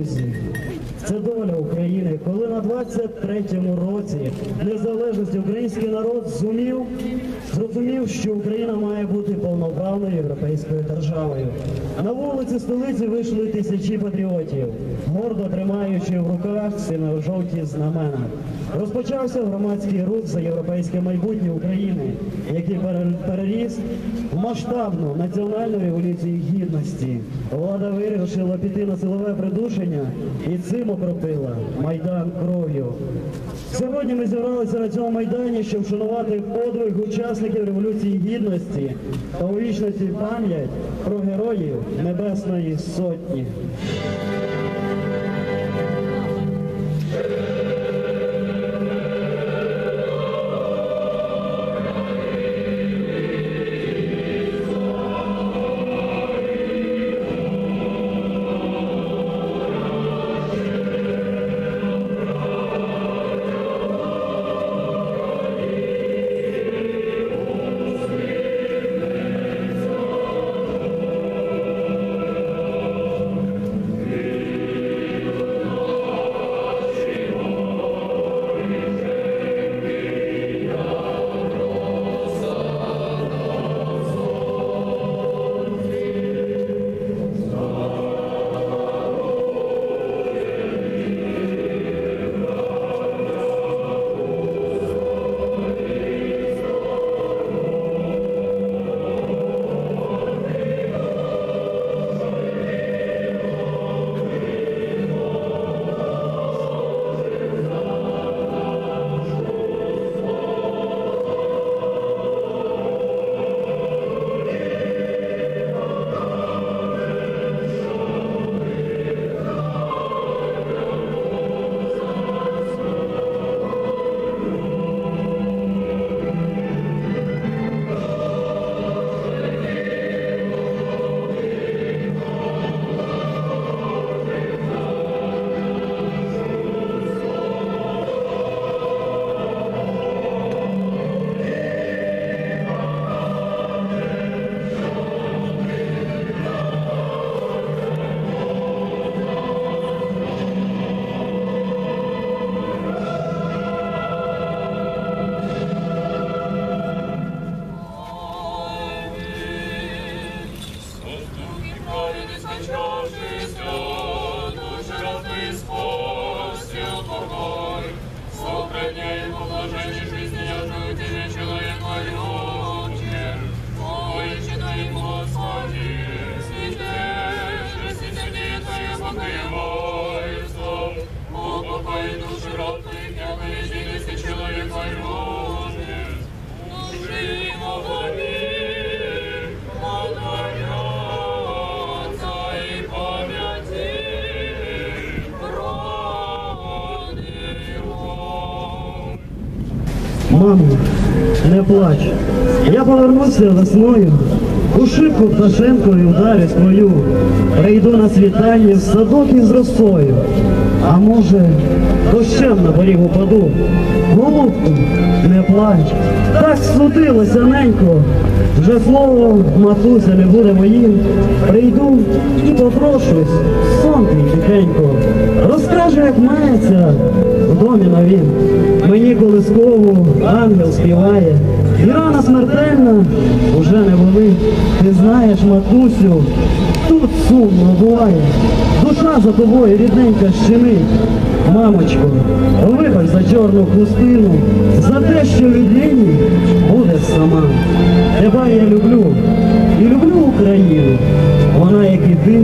друзі, це доля України, коли на 23-му році незалежності український народ зумів, зрозумів, що Україна має бути повноправною європейською державою. На вулиці столиці вийшли тисячі патріотів, гордо тримаючи в руках сино-жовті знамена. Розпочався громадський рух за європейське майбутнє України, який переріс в масштабну національну революцію гідності. Влада вирішила піти на силове придушення і цим окропила майдан кров'ю. Сьогодні ми зібралися на цьому майдані, щоб вшанувати подвиг учасників революції гідності та увічності пам'ять про героїв Небесної Сотні. Человека Мамо, не плач. Я повернуся весною, у шибку пташенкою вдарю свою. Прийду на світанні в садок із росою. А може, дощем на поріг упаду. Голубку, не плач. Так судилося ненько. Вже слово матуся не буде моїм. Прийду і попрошусь, сон твій тихенько. Розкаже, як мається в домі новім. Мені колискову ангел співає, і рана смертельна уже не болить. Ти знаєш, матусю, тут сумно буває. Душа за тобою рідненька щемить. Мамочко, вибач за чорну хустину, за те, що людині буде сама. Тебе я люблю і люблю Україну. Вона, як і ти,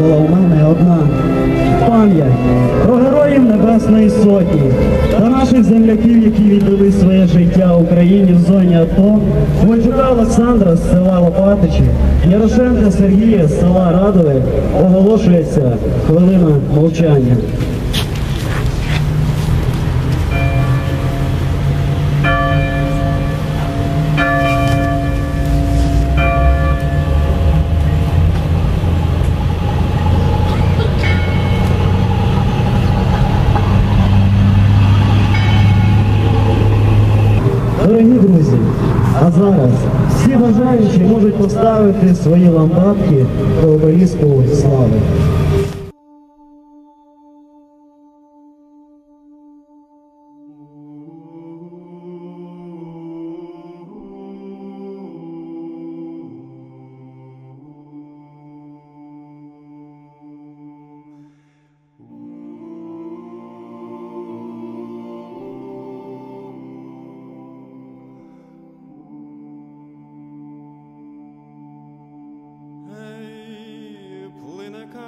була у мене одна. Пам'ять героїв Небесної Сотні та наших земляків, які віддали своє життя Україні в зоні АТО, Войчука Олександра з села Лопатичі, Ярошенка Сергія з села Радове. Оголошується хвилина мовчання. Дорогі а зараз всі бажаючі можуть поставити свої лампадки до обеліску слави.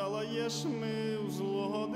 залаєш ми в годину,